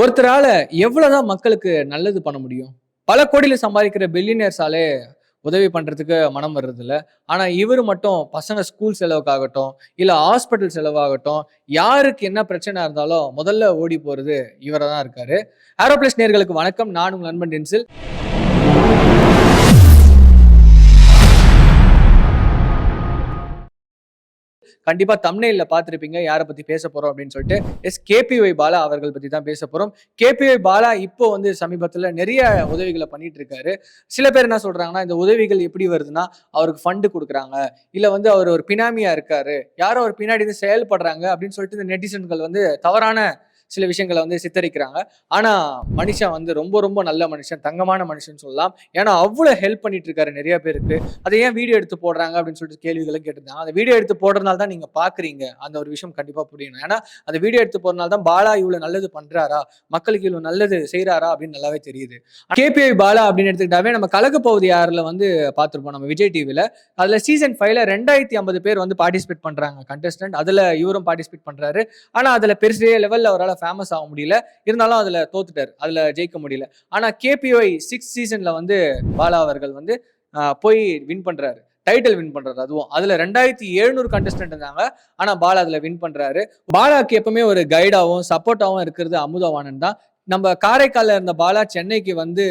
ஒருத்தரால எவ்வளவுதான் மக்களுக்கு நல்லது பண்ண முடியும்? பல கோடியில் சம்பாதிக்கிற பில்லியனர்ஸாலே உதவி பண்றதுக்கு மனம் வர்றது ஆனால் ஆனா இவர் மட்டும் பசங்க ஸ்கூல் செலவுக்காகட்டும் இல்ல ஹாஸ்பிட்டல் செலவாகட்டும் யாருக்கு என்ன பிரச்சனை இருந்தாலும் முதல்ல ஓடி போறது இவரை தான் இருக்காரு. ஏரோப்ளஸ் நேர்களுக்கு வணக்கம். நான் உங்கள் நண்பன் டென்சில். கண்டிப்பா தம்னையில பார்த்துருப்பீங்க யாரை பத்தி பேச போறோம் அப்படின்னு சொல்லிட்டு. எஸ் கேபிஒய் பாலா அவர்கள் பத்தி தான் பேச போறோம். கேபிஒய் பாலா இப்போ வந்து சமீபத்தில் நிறைய உதவிகளை பண்ணிட்டு இருக்காரு. சில பேர் என்ன சொல்றாங்கன்னா இந்த உதவிகள் எப்படி வருதுன்னா அவருக்கு ஃபண்டு கொடுக்குறாங்க. இல்லை வந்து அவர் ஒரு பினாமியா இருக்காரு. யாரோ ஒரு பின்னாடி இருந்து செயல்படுறாங்க அப்படின்னு சொல்லிட்டு இந்த நெட்டிசன்கள் வந்து தவறான சில விஷயங்களை வந்து சித்தரிக்கிறாங்க. ஆனா மனுஷன் வந்து ரொம்ப ரொம்ப நல்ல மனுஷன் தங்கமான மனுஷன் சொல்லலாம். ஏன்னா அவ்வளோ ஹெல்ப் பண்ணிட்டு இருக்காரு நிறைய பேருக்கு. அதை ஏன் வீடியோ எடுத்து போடுறாங்க அப்படின்னு சொல்லிட்டு கேள்விகளும் கேட்டிருந்தாங்க. அந்த வீடியோ எடுத்து போடுறதுனால தான் நீங்க பாக்குறீங்க. அந்த ஒரு விஷயம் கண்டிப்பா புரியணும். ஏன்னா அந்த வீடியோ எடுத்து போறதுனால தான் பாலா இவ்வளவு நல்லது பண்றாரா? மக்களுக்கு இவ்வளவு நல்லது செய்கிறாரா அப்படின்னு நல்லாவே தெரியுது. கேபிஐ பாலா அப்படின்னு எடுத்துக்கிட்டாவே நம்ம கலக்க பகுதி யாரில் வந்து பார்த்துருப்போம். நம்ம விஜய் டிவியில் அதில் சீசன் ஃபைவ்ல ரெண்டாயிரத்தி ஐம்பது பேர் வந்து பார்ட்டிசிபேட் பண்ணுறாங்க கண்டஸ்டன்ட் அதில் இவரும் பார்ட்டிசிபேட் பண்ணுறாரு ஆனால் அதில் பெருசே லெவலில் அவரால் ஃபேமஸ் ஆக முடியல. இருந்தாலும் அதில் தோத்துட்டார். அதில் ஜெயிக்க முடியல. ஆனால் கேபிஒய் சிக்ஸ் சீசனில் வந்து பாலா அவர்கள் வந்து போய் வின் பண்ணுறாரு டைட்டில் வின் பண்றாரு அதுவும். அதுல ரெண்டாயிரத்தி எழுநூறு கண்டஸ்டன்ட் இருந்தாங்க. ஆனா பாலா அதுல வின் பண்றாரு. பாலாக்கு எப்பவுமே ஒரு கைடாவும் சப்போர்ட்டாவும் இருக்கிறது அமுதவாணன் தான். நம்ம காரைக்காலில் இருந்த பாலா சென்னைக்கு வந்து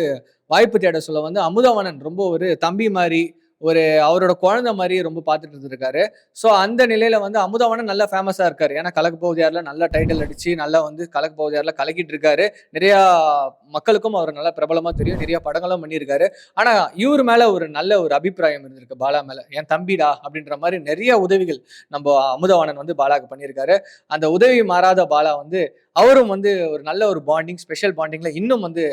வாய்ப்பு தேட சொல்ல வந்து அமுதவாணன் ரொம்ப ஒரு தம்பி மாதிரி ஒரு அவரோட குழந்தை மாதிரி ரொம்ப பார்த்துட்டு இருந்திருக்காரு. ஸோ அந்த நிலையில வந்து அமுதவாணன் நல்லா ஃபேமஸாக இருக்காரு. ஏன்னா கலக்கு பகுதியாரில் நல்ல டைட்டில் அடிச்சு நல்லா வந்து கலக்கு பகுதியாரில் கலக்கிட்டு இருக்காரு. நிறையா மக்களுக்கும் அவர் நல்லா பிரபலமாக தெரியும். நிறைய படங்களும் பண்ணியிருக்காரு. ஆனால் இவர் மேலே ஒரு நல்ல ஒரு அபிப்பிராயம் இருந்திருக்கு பாலா மேலே. என் தம்பிடா அப்படின்ற மாதிரி நிறைய உதவிகள் நம்ம அமுதவாணன் வந்து பாலாக்கு பண்ணியிருக்காரு. அந்த உதவி மாறாத பாலா வந்து அவரும் வந்து ஒரு நல்ல ஒரு பாண்டிங் ஸ்பெஷல் பாண்டிங்ல இன்னும் வந்து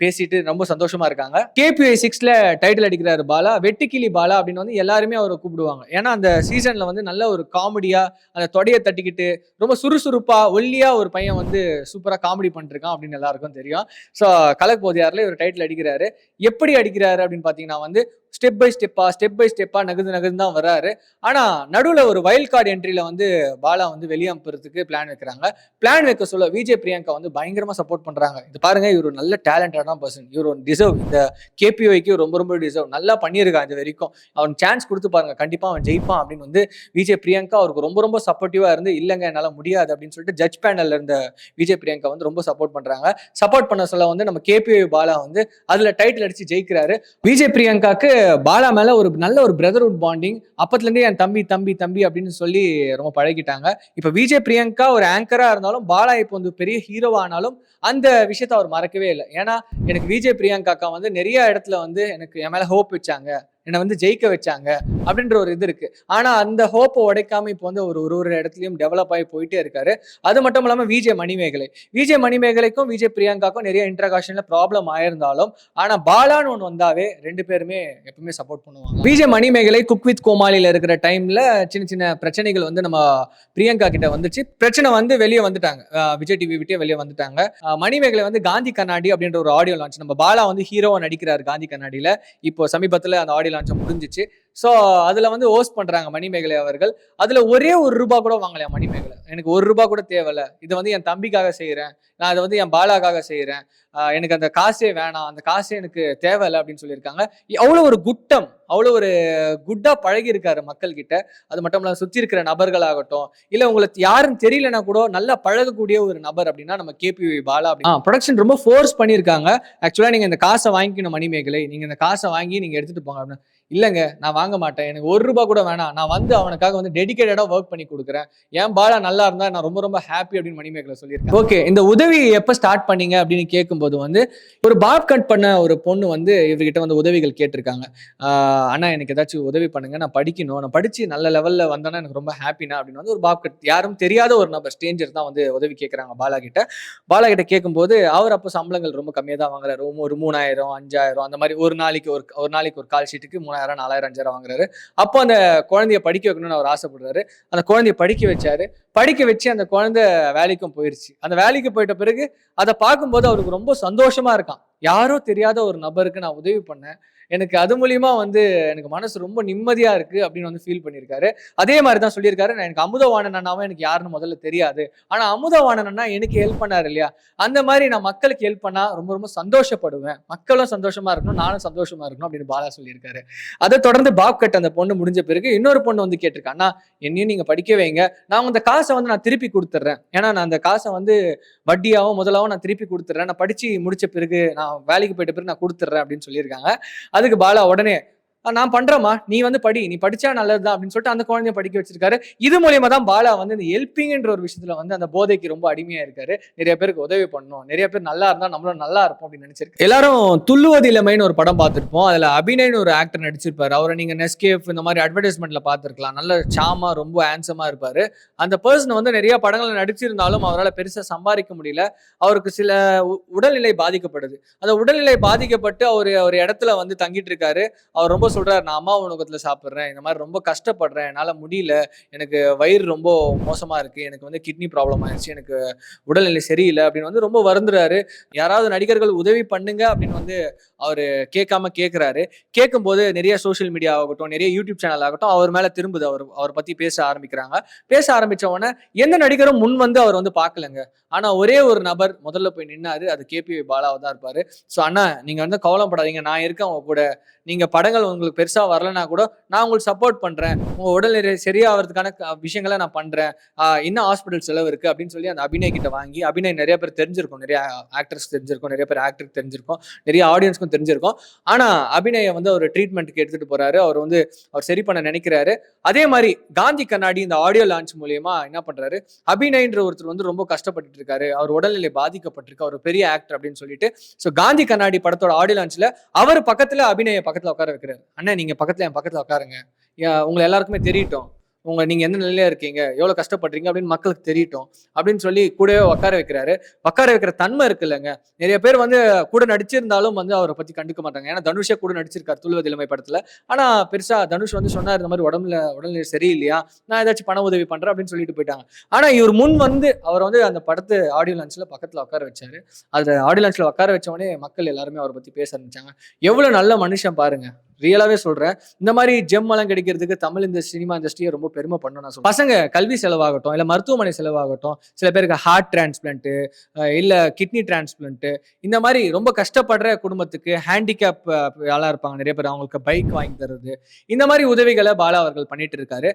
பேசிட்டு ரொம்ப சந்தோஷமா இருக்காங்க. கேபிஐ சிக்ஸ்ல டைட்டில் அடிக்கிறாரு பாலா. வெட்டுக்கிளி பாலா அப்படின்னு வந்து எல்லாருமே அவரை கூப்பிடுவாங்க. ஏன்னா அந்த சீசன்ல வந்து நல்ல ஒரு காமெடியா அந்த தொடையை தட்டிக்கிட்டு ரொம்ப சுறுசுறுப்பா ஒல்லியா ஒரு பையன் வந்து சூப்பரா காமெடி பண்ணிருக்கான் அப்படின்னு எல்லாருக்கும் தெரியும். ஸோ கலக் போதியார்ல இவர் டைட்டில் அடிக்கிறாரு. எப்படி அடிக்கிறாரு அப்படின்னு பாத்தீங்கன்னா வந்து ஸ்டெப் பை ஸ்டெப்பாக ஸ்டெப் பை ஸ்டெப்பாக நகர்ந்து நகர்ந்து தான் வர்றாரு. ஆனால் நடுவில் ஒரு வைல்ட் கார்டு என்ட்ரியில் வந்து பாலா வந்து வெளியனுப்புறதுக்கு பிளான் வைக்கிறாங்க. பிளான் வைக்க சொல்ல விஜய் பிரியங்கா வந்து பயங்கரமாக சப்போர்ட் பண்ணுறாங்க இது பாருங்க இவர் நல்ல டேலண்டடான பர்சன் இவர் டிசர்வ் இந்த கேபிஒய்க்கு ரொம்ப ரொம்ப டிசர்வ் நல்லா பண்ணியிருக்கான் இது வரைக்கும். அவன் சான்ஸ் கொடுத்து பாருங்க கண்டிப்பாக அவன் ஜெயிப்பான் அப்படின்னு வந்து விஜய் பிரியங்கா அவருக்கு ரொம்ப ரொம்ப சப்போர்ட்டிவாக இருந்து இல்லைங்க என்னால் முடியாது அப்படின்னு சொல்லிட்டு ஜட்ஜ் பேனல்ல இருந்த விஜய் பிரியங்கா வந்து ரொம்ப சப்போர்ட் பண்ணுறாங்க சப்போர்ட் பண்ண சொல்ல வந்து நம்ம கேபிஒய் பாலா வந்து அதில் டைட்டில் அடித்து ஜெயிக்கிறாரு. விஜய் பிரியங்காக்கு பாலா மேல ஒரு நல்ல ஒரு பிரதர்ஹுட் பாண்டிங் அப்பத்துல இருந்தே என் தம்பி தம்பி தம்பி அப்படின்னு சொல்லி ரொம்ப பழகிட்டாங்க. இப்ப விஜய் பிரியங்கா ஒரு ஆங்கரா இருந்தாலும் பாலா இப்போ வந்து பெரிய ஹீரோவானாலும் அந்த விஷயத்த அவர் மறக்கவே இல்லை. ஏன்னா எனக்கு விஜய் பிரியங்காக்கா வந்து நிறைய இடத்துல வந்து எனக்கு என் மேல ஹோப் வச்சாங்க. என்னை வந்து ஜெயிக்க வச்சாங்க அப்படின்ற ஒரு இது இருக்கு. ஆனா அந்த ஹோப்பை உடைக்காம இப்போ வந்து ஒரு ஒரு ஒரு இடத்துலயும் டெவலப் ஆகி போயிட்டே இருக்காரு. அது மட்டும் இல்லாமல் விஜய் மணிமேகலை. விஜய் மணிமேகலைக்கும் விஜய் பிரியங்காக்கும் நிறைய இன்டர்காஷன்ல ப்ராப்ளம் ஆயிருந்தாலும் ஆனா பாலான்னு ஒன்று வந்தாவே ரெண்டு பேருமே எப்பவுமே சப்போர்ட் பண்ணுவாங்க. விஜய் மணிமேகலை குக் வித் கோமாளியில் இருக்கிற டைம்ல சின்ன சின்ன பிரச்சனைகள் வந்து நம்ம பிரியங்கா கிட்ட வந்துச்சு. பிரச்சனை வந்து வெளியே வந்துட்டாங்க. விஜய் டிவி விட்டே வெளியே வந்துட்டாங்க. மணிமேகலை வந்து காந்தி கண்ணாடி அப்படின்ற ஒரு ஆடியோ லான்ச் நம்ம பாலா வந்து ஹீரோவா நடிக்கிறார் காந்தி கண்ணாடியில. இப்போ சமீபத்தில் அந்த ஆடியோ லான்ச் முடிஞ்சிச்சு ஸோ அதுல வந்து ஹோஸ்ட் பண்றாங்க மணிமேகலை அவர்கள். அதுல ஒரே ஒரு ரூபா கூட வாங்கலையா மணிமேகலை? எனக்கு ஒரு ரூபா கூட தேவையில்ல. இதை வந்து என் தம்பிக்காக செய்யறேன் நான் அதை வந்து என் பாலாக்காக செய்யறேன் ஆஹ் எனக்கு அந்த காசே வேணாம். அந்த காசே எனக்கு தேவையில்ல அப்படின்னு சொல்லியிருக்காங்க. அவ்வளோ ஒரு குட்டம் அவ்வளோ ஒரு குட்டா பழகி இருக்காரு மக்கள் கிட்ட அது மட்டும் இல்லாம சுத்தி இருக்கிற நபர்களாகட்டும் இல்ல உங்களுக்கு யாருன்னு தெரியலனா கூட நல்லா பழகக்கூடிய ஒரு நபர் அப்படின்னா நம்ம கேபி பாலா அப்படி ப்ரொடக்ஷன் ரொம்ப ஃபோர்ஸ் பண்ணியிருக்காங்க. ஆக்சுவலா நீங்க இந்த காசை வாங்கிக்கணும் மணிமேகலை. நீங்க இந்த காசை வாங்கி நீங்க எடுத்துட்டு போங்க அப்படின்னு. இல்லைங்க நான் வாங்க மாட்டேன். எனக்கு ஒரு ரூபா கூட வேணாம். நான் வந்து அவனுக்காக வந்து டெடிகேட்டடா ஒர்க் பண்ணி கொடுக்குறேன். ஏன் பாலா நல்லா இருந்தா நான் ரொம்ப ரொம்ப ஹாப்பி அப்படின்னு மணிமேகலை சொல்லியிருக்கேன் ஓகே இந்த உதவி எப்ப ஸ்டார்ட் பண்ணீங்க அப்படின்னு கேட்கும்போது வந்து ஒரு பாப் கட் பண்ண ஒரு பொண்ணு வந்து இவர்கிட்ட வந்து உதவிகள் கேட்டிருக்காங்க. ஆனால் அண்ணா எனக்கு ஏதாச்சும் உதவி பண்ணுங்க. நான் படிக்கணும். நான் படிச்சு நல்ல லெவல்ல வந்தேன்னா எனக்கு ரொம்ப ஹாப்பினா அப்படின்னு வந்து ஒரு பாப் கட் யாரும் தெரியாத ஒரு நபர் ஸ்டேஞ்சர் தான் வந்து உதவி கேட்குறாங்க பாலா கிட்ட. பாலா கிட்ட கேட்கும்போது அவர் அப்போ சம்பளங்கள் ரொம்ப கம்மியாக தான் வாங்குறாரு. ஒரு மூணாயிரம் அஞ்சாயிரம் அந்த மாதிரி ஒரு நாளைக்கு ஒரு ஒரு நாளைக்கு ஒரு கால் ஷீட்டுக்கு மூணாயிரம் நாலாயிரம் அஞ்சாயிரம் வாங்குறாரு. அப்போ அந்த குழந்தைய படிக்க வைக்கணும்னு அவர் ஆசைப்படுறாரு. அந்த குழந்தைய படிக்க வச்சாரு. படிக்க வச்சு அந்த குழந்தை வேலைக்கும் போயிருச்சு. அந்த வேலைக்கு போயிட்ட பிறகு அதை பார்க்கும்போது அவருக்கு ரொம்ப சந்தோஷமா இருக்கான். யாரோ தெரியாத ஒரு நபருக்கு நான் உதவி பண்ணேன். எனக்கு அது மூலியமா வந்து எனக்கு மனசு ரொம்ப நிம்மதியா இருக்கு அப்படின்னு வந்து ஃபீல் பண்ணியிருக்காரு. அதே மாதிரி தான் சொல்லியிருக்காரு நான் எனக்கு அமுதவாணன் அண்ணாவும் எனக்கு யாருன்னு முதல்ல தெரியாது. ஆனா அமுதவாணன் அண்ணா எனக்கு ஹெல்ப் பண்ணாரு இல்லையா? அந்த மாதிரி நான் மக்களுக்கு ஹெல்ப் பண்ணா ரொம்ப ரொம்ப சந்தோஷப்படுவேன். மக்களும் சந்தோஷமா இருக்கணும் நானும் சந்தோஷமா இருக்கணும் அப்படின்னு பாலா சொல்லியிருக்காரு. அதை தொடர்ந்து பாப் கட் அந்த பொண்ணு முடிஞ்ச பிறகு இன்னொரு பொண்ணு வந்து கேட்டிருக்கா அண்ணா என்னையும் நீங்க படிக்க வைங்க. நான் அந்த காசை வந்து நான் திருப்பி கொடுத்துட்றேன். ஏன்னா நான் அந்த காசை வந்து வட்டியாவும் முதலாவும் நான் திருப்பி கொடுத்துட்றேன். நான் படிச்சு முடிச்ச பிறகு நான் வேலைக்கு போயிட்ட பிறகு நான் கொடுத்துட்றேன் அப்படின்னு சொல்லியிருக்காங்க. அதுக்கு பாலா உடனே நான் பண்றேம்மா. நீ வந்து படி. நீ படிச்சா நல்லதுதான் அப்படின்னு சொல்லிட்டு அந்த குழந்தைய படிக்க வச்சிருக்காரு. இது மூலியமா தான் பாலா வந்து இந்த ஹெல்பிங்ன்ற ஒரு விஷயத்துல வந்து அந்த போதைக்கு ரொம்ப அடிமையா இருக்காரு. நிறைய பேருக்கு உதவி பண்ணணும் நிறைய பேர் நல்லா இருந்தா நம்மளும் நல்லா இருப்போம் அப்படின்னு நினைச்சிருக்கு எல்லாரும் துள்ளுவது இளமைன்னு ஒரு படம் பார்த்துருப்போம். அதுல அபிநயன் ஒரு ஆக்டர் நடிச்சிருப்பாரு. அவரை நீங்க நெஸ்கேஃப் இந்த மாதிரி அட்வர்டைஸ்மெண்ட்ல பார்த்துருக்கலாம். நல்ல சாமா ரொம்ப ஹேண்ட்ஸமா இருப்பாரு. அந்த பர்சன் வந்து நிறைய படங்கள்ல நடிச்சிருந்தாலும் அவரால் பெருசா சம்பாதிக்க முடியல. அவருக்கு சில உ- உடல்நிலை பாதிக்கப்படுது. அந்த உடல்நிலை பாதிக்கப்பட்டு அவர் ஒரு இடத்துல வந்து தங்கிட்டு இருக்காரு. அவர் ரொம்ப சொல்றாரு நான் அம்மா உணவகத்துல சாப்பிட்றேன். இந்த மாதிரி ரொம்ப கஷ்டப்படுறேன். என்னால முடியல. எனக்கு வயிறு ரொம்ப மோசமா இருக்கு. எனக்கு வந்து கிட்னி ப்ராப்ளம் ஆயிடுச்சு எனக்கு உடல்நிலை சரியில்லை. அப்படின்னு வந்து ரொம்ப வருந்துறாரு. யாராவது நடிகர்கள் உதவி பண்ணுங்க. அப்படின்னு வந்து அவர் கேட்காம கேட்குறாரு கேட்கும்போது நிறைய சோஷியல் மீடியா ஆகட்டும் நிறைய யூடியூப் சேனல் ஆகட்டும் அவர் மேல திரும்புது. அவர் அவர் பத்தி பேச ஆரம்பிக்கிறாங்க. பேச ஆரம்பிச்ச உடனே எந்த நடிகரும் முன் வந்து அவர் வந்து பார்க்கலங்க ஆனா ஒரே ஒரு நபர் முதல்ல போய் நின்னாரு. அது கேபி பாலாவை தான் இருப்பாரு. ஸோ அண்ணா நீங்க வந்து கவலைப்படாதீங்க. நான் இருக்கேன் அவங்க கூட. நீங்க படங்கள் உங்களுக்கு பெருசா வரலனா கூட நான் உங்களுக்கு சப்போர்ட் பண்றேன். உங்க உடல்நிலை சரியாகிறதுக்கான க- விஷயங்களை நான் பண்றேன். என்ன இன்னும் ஹாஸ்பிட்டல் செலவு இருக்கு அப்படின்னு சொல்லி அந்த அபிநய் கிட்ட வாங்கி அபிநய் நிறைய பேர் தெரிஞ்சிருக்கும். நிறைய ஆக்டர்ஸ் தெரிஞ்சிருக்கும். நிறைய பேர் ஆக்டருக்கு தெரிஞ்சிருக்கும். நிறைய ஆடியன்ஸ்க்கும் தெரிஞ்சிருக்கும். ஆனா அபிநயை வந்து அவர் ட்ரீட்மெண்ட்டுக்கு எடுத்துட்டு போறாரு. அவர் வந்து அவர் சரி பண்ண நினைக்கிறாரு. அதே மாதிரி காந்தி கண்ணாடி இந்த ஆடியோ லான்ச் மூலியமா என்ன பண்றாரு? அபிநயன்ற ஒருத்தர் வந்து ரொம்ப கஷ்டப்பட்டு இருக்காரு. அவர் உடல்நிலை பாதிக்கப்பட்டிருக்கு. அவர் பெரிய ஆக்டர் அப்படின்னு சொல்லிட்டு. ஸோ காந்தி கண்ணாடி படத்தோட ஆடியோ லான்ச்ல அவர் பக்கத்துல அபிநய பக்கத்துல உட்கார வைக்கிறாரு. அண்ணன் நீங்கள் பக்கத்துல என் பக்கத்துல உட்காருங்க. உங்களை எல்லாருக்குமே தெரியட்டும். உங்க நீங்க எந்த நிலையில இருக்கீங்க? எவ்வளவு கஷ்டப்படுறீங்க? அப்படின்னு மக்களுக்கு தெரியட்டும். அப்படின்னு சொல்லி கூடவே உட்கார வைக்கிறாரு. உட்கார வைக்கிற தன்மை இருக்குல்லங்க. நிறைய பேர் வந்து கூட நடிச்சிருந்தாலும் வந்து அவரை பத்தி கண்டுக்க மாட்டாங்க. ஏன்னா தனுஷே கூட நடிச்சிருக்காரு துள்ளுவது இளமை படத்துல. ஆனா பெருசா தனுஷ் வந்து சொன்னார் இந்த மாதிரி உடம்புல உடல்நிலை சரியில்லையா? நான் ஏதாச்சும் பண உதவி பண்றேன் அப்படின்னு சொல்லிட்டு போயிட்டாங்க. ஆனா இவர் முன் வந்து அவர் வந்து அந்த படத்து ஆடியோ லான்ச்ல பக்கத்துல உட்கார வச்சாரு. அதுல ஆடியோ லான்ச்ல உட்கார வச்ச மக்கள் எல்லாருமே அவரை பத்தி பேச ஆரம்பிச்சாங்க. எவ்வளவு நல்ல மனுஷன் பாருங்க. ரியலாவே சொல்றேன். இந்த மாதிரி ஜெம் எல்லாம் கிடைக்கிறதுக்கு தமிழ் இந்த சினிமா இண்டஸ்ட்ரியை ரொம்ப பெருமை பண்ணணும் நான் சொல்றேன். பசங்க கல்வி செலவாகட்டும் இல்ல மருத்துவமனை செலவாகட்டும் சில பேருக்கு ஹார்ட் டிரான்ஸ்பிளான்ட் இல்ல கிட்னி டிரான்ஸ்பிளான்ட் இந்த மாதிரி ரொம்ப கஷ்டப்படுற குடும்பத்துக்கு ஹேண்டிகேப் ஆளா இருப்பாங்க. நிறைய பேர் அவங்களுக்கு பைக் வாங்கி தருது இந்த மாதிரி உதவிகளை பாலா அவர்கள் பண்ணிட்டு இருக்காரு.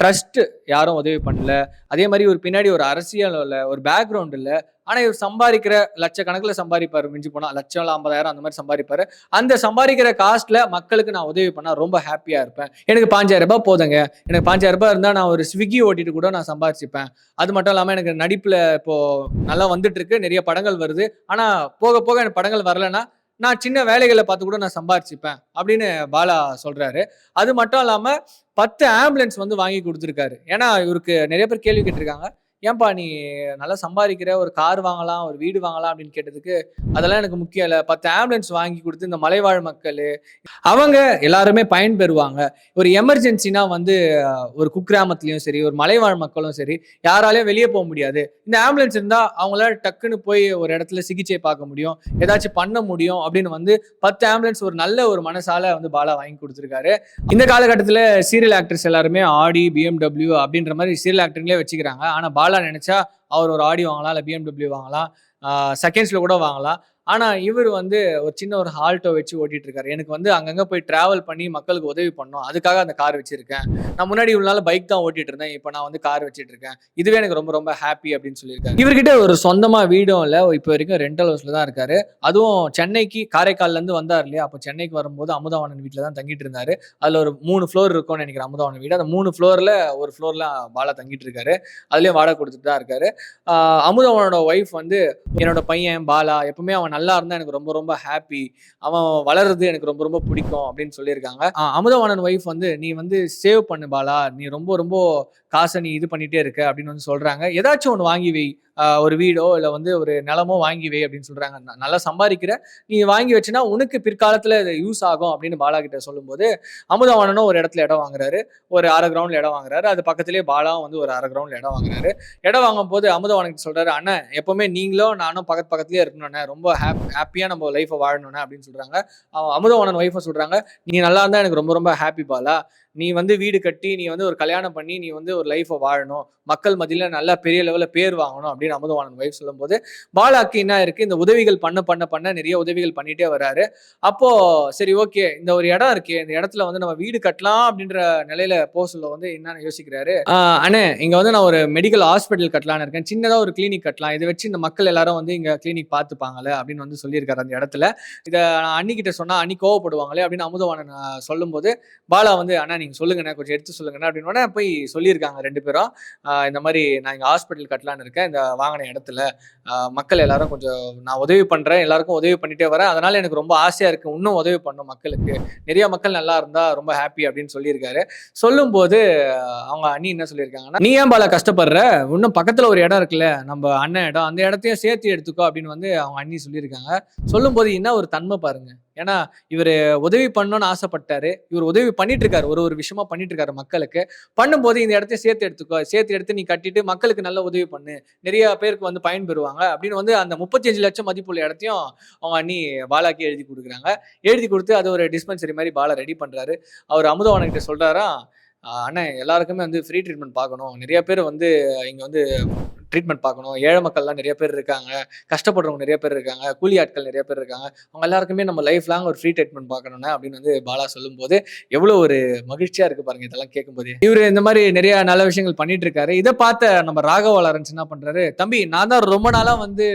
ட்ரஸ்ட் யாரும் உதவி பண்ணல. அதே மாதிரி ஒரு பின்னாடி ஒரு அரசியல் இல்லை ஒரு பேக்ரவுண்ட் இல்லை ஆனா இவர் சம்பாதிக்கிற லட்சக்கணக்கில் சம்பாதிப்பாரு. மிஞ்சி போனா லட்சம் ஐம்பதாயிரம் அந்த மாதிரி சம்பாதிப்பாரு. அந்த சம்பாதிக்கிற காஸ்ட்ல மக்களுக்கு நான் உதவி பண்ணா ரொம்ப ஹாப்பியா இருப்பேன். எனக்கு பாஞ்சாயிரம் ரூபாய் போதுங்க. எனக்கு பாஞ்சாயிரம் ரூபாய் இருந்தா நான் ஒரு ஸ்விக்கி ஓட்டிட்டு கூட நான் சம்பாதிச்சுப்பேன் அது மட்டும் இல்லாம எனக்கு நடிப்புல இப்போ நல்லா வந்துட்டு இருக்கு நிறைய படங்கள் வருது. ஆனா போக போக எனக்கு படங்கள் வரலன்னா நான் சின்ன வேலைகளை பார்த்து கூட நான் சம்பாரிச்சுப்பேன் அப்படின்னு பாலா சொல்றாரு. அது மட்டும் இல்லாம பத்து ஆம்புலன்ஸ் வந்து வாங்கி கொடுத்துருக்காரு. ஏன்னா இவருக்கு நிறைய பேர் கேள்வி கேட்டிருக்காங்க. ஏன்பா நீ நல்லா சம்பாதிக்கிற? ஒரு கார் வாங்கலாம் ஒரு வீடு வாங்கலாம் அப்படின்னு கேட்டதுக்கு அதெல்லாம் எனக்கு முக்கியம் இல்லை. பத்து ஆம்புலன்ஸ் வாங்கி கொடுத்து இந்த மலைவாழ் மக்கள் அவங்க எல்லாருமே பயன்பெறுவாங்க ஒரு எமர்ஜென்சினா வந்து ஒரு குக்கிராமத்துலேயும் சரி ஒரு மலைவாழ் மக்களும் சரி யாராலையும் வெளியே போக முடியாது. இந்த ஆம்புலன்ஸ் இருந்தால் அவங்களால டக்குன்னு போய் ஒரு இடத்துல சிகிச்சை பார்க்க முடியும். ஏதாச்சும் பண்ண முடியும் அப்படின்னு வந்து பத்து ஆம்புலன்ஸ் ஒரு நல்ல ஒரு மனசால வந்து பாலா வாங்கி கொடுத்துருக்காரு. இந்த காலகட்டத்தில் சீரியல் ஆக்டர்ஸ் எல்லாருமே ஆடி பிஎம்டபிள்யூ அப்படின்ற மாதிரி சீரியல் ஆக்டருங்களே வச்சுக்கிறாங்க. ஆனால் பாலா நினைச்சா அவர் ஒரு ஆடி வாங்கலாம் இல்லை பிஎம்டபிள்யூ வாங்கலாம். செகண்ட்ஸில் கூட வாங்கலாம். ஆனால் இவர் வந்து ஒரு சின்ன ஒரு ஹால்ட்டோ வச்சு ஓட்டிட்டு இருக்காரு எனக்கு வந்து அங்கங்கே போய் ட்ராவல் பண்ணி மக்களுக்கு உதவி பண்ணோம் அதுக்காக அந்த கார் வச்சிருக்கேன். நான் முன்னாடி இவ்வளோ நாள் பைக் தான் ஓட்டிட்டு இருந்தேன் இப்போ நான் வந்து கார் வச்சுட்டு இருக்கேன் இதுவே எனக்கு ரொம்ப ரொம்ப ஹாப்பி அப்படின்னு சொல்லியிருக்காங்க. இவர்கிட்ட ஒரு சொந்தமாக வீடும் இல்லை. இப்போ வரைக்கும் ரெண்டல் ஹவுஸில் தான் இருக்காரு. அதுவும் சென்னைக்கு காரைக்கால்லேருந்து வந்தார் இல்லையா? அப்போ சென்னைக்கு வரும்போது அமுதாவணன் வீட்டில் தான் தங்கிட்டு இருந்தாரு. அதில் ஒரு மூணு ஃப்ளோர் இருக்கும்னு நினைக்கிறேன் அமுதவாணன் வீடு. அந்த மூணு ஃப்ளோரில் ஒரு ஃப்ளோரில் பாலா தங்கிட்டு இருக்காரு. அதுலேயும் வாடகை கொடுத்துட்டு தான் இருக்காரு. அமுதாவனோட ஒய்ஃப் வந்து என்னோட பையன் பாலா எப்பவுமே அவன் நல்லா இருந்தா எனக்கு ரொம்ப ரொம்ப ஹாப்பி அவன் வளருது எனக்கு ரொம்ப ரொம்ப பிடிக்கும் அப்படின்னு சொல்லியிருக்காங்க. அமுதவாணன் ஒய்ஃப் வந்து நீ வந்து சேவ் பண்ணு பாலா. நீ ரொம்ப ரொம்ப காசை நீ இது பண்ணிட்டே இருக்க அப்படின்னு வந்து சொல்றாங்க. ஏதாச்சும் ஒன்று வாங்கி வை. ஒரு வீடோ இல்லை வந்து ஒரு நிலமோ வாங்கி வை அப்படின்னு சொல்றாங்க. நல்லா சம்பாதிக்கிற. நீ வாங்கி வச்சுனா உனக்கு பிற்காலத்தில் இது யூஸ் ஆகும் அப்படின்னு பாலா கிட்ட சொல்லும்போது அமுதவாணனும் ஒரு இடத்துல இடம் வாங்குறாரு. ஒரு அரை கிரவுண்டில் இடம் வாங்குறாரு. அது பக்கத்துலேயே பாலாவும் வந்து ஒரு அரை கிரவுண்டில் இடம் வாங்குறாரு. இடம் வாங்கும் போது அமுதவாணன் சொல்றாரு அண்ணன் எப்பவுமே நீங்களும் நானும் பக்கத்து பக்கத்துலேயே இருக்கணும் அண்ணன் ரொம்ப ஹாப் ஹாப்பியாக நம்ம லைஃப்பை வாழணும்னா அப்படின்னு சொல்கிறாங்க அவன் அமுதவாணன் ஒய்ஃபை சொல்கிறாங்க நீ நல்லா இருந்தால் எனக்கு ரொம்ப ரொம்ப ஹாப்பி பாலா. நீ வந்து வீடு கட்டி நீ வந்து ஒரு கல்யாணம் பண்ணி நீ வந்து ஒரு லைஃப்பை வாழணும். மக்கள் மத்தியில் நல்லா பெரிய லெவலில் பேர் வாங்கணும் அப்படின்னு அமுதவாணன் வைஃப் சொல்லும்போது பாலாக்கு என்ன இருக்குது இந்த உதவிகள் பண்ண பண்ண பண்ண நிறைய உதவிகள் பண்ணிகிட்டே வராரு. அப்போது சரி ஓகே இந்த ஒரு இடம் இருக்கே. இந்த இடத்துல வந்து நம்ம வீடு கட்டலாம் அப்படின்ற நிலையில போக சொல்ல வந்து என்னன்னு யோசிக்கிறாரு. அண்ணே இங்கே வந்து நான் ஒரு மெடிக்கல் ஹாஸ்பிட்டல் கட்டலாம்னு இருக்கேன். சின்னதாக ஒரு கிளினிக் கட்டலாம். இதை வச்சு இந்த மக்கள் எல்லாரும் வந்து இங்கே கிளினிக் பார்த்துப்பாங்களே அப்படின்னு வந்து சொல்லியிருக்காரு அந்த இடத்துல. இதை நான் அன்னிக்கிட்ட சொன்னால் அன்னி கோவப்படுவாங்களே அப்படின்னு அமுதவாணன் சொல்லும்போது பாலா வந்து அண்ணா நீங்கள் சொல்லுங்கண்ணே கொஞ்சம் எடுத்து சொல்லுங்கண்ணே அப்படின்னு உடனே போய் சொல்லியிருக்காங்க ரெண்டு பேரும். இந்த மாதிரி நான் இங்கே ஹாஸ்பிட்டல் கட்டலான்னு இருக்கேன் இந்த வாங்கின இடத்துல. மக்கள் எல்லாரும் கொஞ்சம் நான் உதவி பண்ணுறேன் எல்லாருக்கும் உதவி பண்ணிட்டே வரேன். அதனால எனக்கு ரொம்ப ஆசையாக இருக்குது இன்னும் உதவி பண்ணும் மக்களுக்கு. நிறைய மக்கள் நல்லா இருந்தால் ரொம்ப ஹாப்பி அப்படின்னு சொல்லியிருக்காரு. சொல்லும்போது அவங்க அண்ணி என்ன சொல்லியிருக்காங்கன்னா நீ ஏன் பால கஷ்டப்படுற? இன்னும் பக்கத்தில் ஒரு இடம் இருக்குல்ல நம்ம அண்ணன் இடம் அந்த இடத்தையும் சேர்த்து எடுத்துக்கோ அப்படின்னு வந்து அவங்க அண்ணி சொல்லியிருக்காங்க. சொல்லும்போது என்ன ஒரு தன்மை பாருங்கள் ஏன்னா இவர் உதவி பண்ணணும்னு ஆசைப்பட்டாரு. இவர் உதவி பண்ணிட்டு இருக்காரு ஒரு ஒரு விஷயமா பண்ணிட்டு இருக்காரு மக்களுக்கு. பண்ணும்போது இந்த இடத்தையும் சேர்த்து எடுத்துக்கோ சேர்த்து எடுத்து நீ கட்டிட்டு மக்களுக்கு நல்ல உதவி பண்ணு. நிறைய பேருக்கு வந்து பயன் பெறுவாங்க அப்படின்னு வந்து அந்த முப்பத்தி அஞ்சு லட்சம் மதிப்புள்ள இடத்தையும் அவங்க அண்ணி பாலாக்கு எழுதி கொடுக்குறாங்க. எழுதி கொடுத்து அது ஒரு டிஸ்பென்சரி மாதிரி பாலா ரெடி பண்றாரு. அவர் அமுதவானகிட்ட சொல்றாரா அண்ணன் எல்லாருக்குமே வந்து ஃப்ரீ ட்ரீட்மெண்ட் பார்க்கணும். நிறைய பேர் வந்து இங்க வந்து ட்ரீட்மெண்ட் பார்க்கணும். ஏழை மக்கள்லாம் நிறைய பேர் இருக்காங்க. கஷ்டப்படுறவங்க நிறைய பேர் இருக்காங்க. கூலி ஆட்கள் நிறைய பேர் இருக்காங்க. அவங்க எல்லாருக்குமே நம்ம லைஃப் லாங் ஒரு ஃப்ரீ ட்ரீட்மெண்ட் பார்க்கணும்னா அப்படின்னு வந்து பாலா சொல்லும்போது எவ்வளோ ஒரு மகிழ்ச்சியாக இருக்கு பாருங்க இதெல்லாம் கேட்கும்போது. இவர் இந்த மாதிரி நிறைய நல்ல விஷயங்கள் பண்ணிட்டு இருக்காரு. இதை பார்த்த நம்ம ராகவ லாரன்ஸ் என்ன பண்ணுறாரு தம்பி நான் தான் ரொம்ப நாளாக வந்து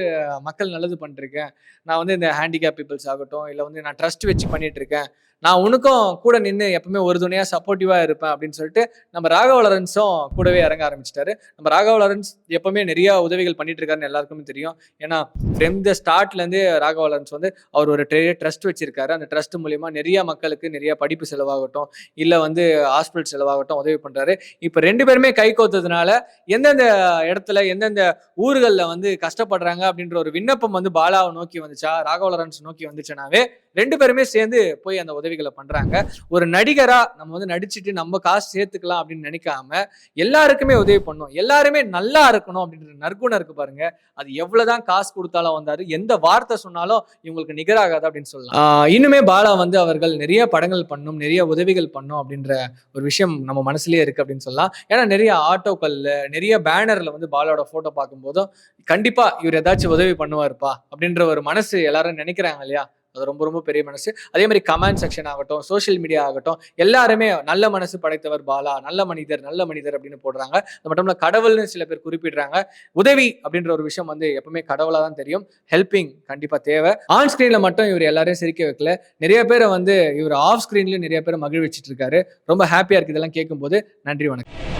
மக்கள் நல்லது பண்ணிருக்கேன் நான் வந்து இந்த ஹேண்டிகேப் பீப்புள்ஸ் ஆகட்டும் இல்லை வந்து நான் ட்ரஸ்ட் வச்சு பண்ணிட்டு இருக்கேன். நான் உனக்கும் கூட நின்று எப்பவுமே ஒரு துணையாக சப்போர்ட்டிவாக இருப்பேன் அப்படின்னு சொல்லிட்டு நம்ம ராகவ லாரன்ஸும் கூடவே இறங்க ஆரம்பிச்சிட்டாரு. நம்ம ராகவ லாரன்ஸ் எப்பவுமே நிறைய உதவிகள் பண்ணிட்டு இருக்காருன்னு எல்லாருக்குமே தெரியும். ஏன்னா ஃப்ரம் த ஸ்டார்ட்லேருந்து ராகவ லாரன்ஸ் வந்து அவர் ஒரு ட்ரஸ்ட் வச்சிருக்காரு. அந்த ட்ரஸ்ட் மூலியமா நிறைய மக்களுக்கு நிறைய படிப்பு செலவாகட்டும் இல்லை வந்து ஹாஸ்பிட்டல் செலவாகட்டும் உதவி பண்ணுறாரு இப்போ ரெண்டு பேருமே கை கோத்ததுனால எந்தெந்த இடத்துல எந்தெந்த ஊர்களில் வந்து கஷ்டப்படுறாங்க அப்படின்ற ஒரு விண்ணப்பம் வந்து பாலாவை நோக்கி வந்துச்சா ராகவ லாரன்ஸ் நோக்கி வந்துச்சுனாவே ரெண்டு பேருமே சேர்ந்து போய் அந்த உதவிகளை பண்றாங்க. ஒரு நடிகரா நம்ம வந்து நடிச்சுட்டு நம்ம காசு சேர்த்துக்கலாம் அப்படின்னு நினைக்காம எல்லாருக்குமே உதவி பண்ணும் எல்லாருமே நல்லா இருக்கணும் அப்படின்ற நற்குணம் இருக்கு பாருங்க. அது எவ்வளவுதான் காசு கொடுத்தாலும் வந்தாரு எந்த வார்த்தை சொன்னாலும் இவங்களுக்கு நிகராகாது அப்படின்னு சொல்லலாம். இன்னுமே பாலா வந்து அவர்கள் நிறைய படங்கள் பண்ணும் நிறைய உதவிகள் பண்ணும் அப்படின்ற ஒரு விஷயம் நம்ம மனசுலயே இருக்கு அப்படின்னு சொல்லலாம். ஏன்னா நிறைய ஆட்டோக்கள்ல நிறைய பேனர்ல வந்து பாலாவோட போட்டோ பார்க்கும்போதும் கண்டிப்பா இவர் ஏதாச்சும் உதவி பண்ணுவாருப்பா அப்படின்ற ஒரு மனசு எல்லாரும் நினைக்கிறாங்க இல்லையா? அது ரொம்ப ரொம்ப பெரிய மனசு. அதே மாதிரி கமெண்ட் செக்ஷன் ஆகட்டும் சோஷியல் மீடியா ஆகட்டும் எல்லாருமே நல்ல மனசு படைத்தவர் பாலா நல்ல மனிதர் நல்ல மனிதர் அப்படின்னு போடுறாங்க. அது மட்டும் இல்ல கடவுள்னு சில பேர் குறிப்பிடுறாங்க. உதவி அப்படின்ற ஒரு விஷயம் வந்து எப்பவுமே கடவுளா தான் தெரியும். ஹெல்பிங் கண்டிப்பா தேவை. ஆன் ஸ்கிரீன்ல மட்டும் இவர் எல்லாரையும் சிரிக்க வைக்கல. நிறைய பேரை வந்து இவர் ஆஃப் ஸ்கிரீன்லயும் நிறைய பேர் மகிழ்விச்சிட்டு இருக்காரு. ரொம்ப ஹாப்பியா இருக்கு இதெல்லாம் கேட்கும்போது. நன்றி வணக்கம்.